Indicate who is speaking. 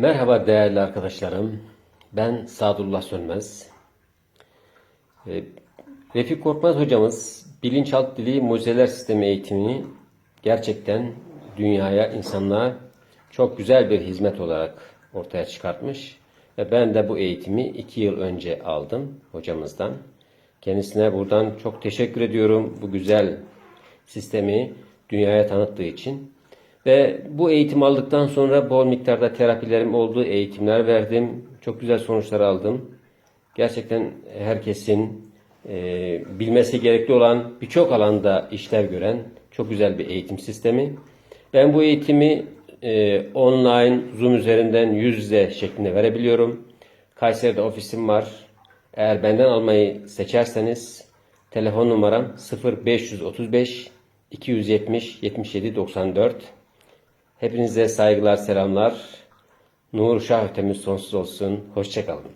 Speaker 1: Merhaba değerli arkadaşlarım. Ben Sadullah Sönmez. Ee, Refik Korkmaz hocamız bilinçaltı dili mucizeler sistemi eğitimini gerçekten dünyaya, insanlığa çok güzel bir hizmet olarak ortaya çıkartmış. Ve ben de bu eğitimi iki yıl önce aldım hocamızdan. Kendisine buradan çok teşekkür ediyorum bu güzel sistemi dünyaya tanıttığı için. Ve bu eğitim aldıktan sonra bol miktarda terapilerim oldu, eğitimler verdim. Çok güzel sonuçlar aldım. Gerçekten herkesin e, bilmesi gerekli olan birçok alanda işlev gören çok güzel bir eğitim sistemi. Ben bu eğitimi e, online, Zoom üzerinden yüz yüze şeklinde verebiliyorum. Kayseri'de ofisim var. Eğer benden almayı seçerseniz telefon numaram 0535 270 77 94. Hepinize saygılar, selamlar. Nur şah ötemiz sonsuz olsun. Hoşçakalın.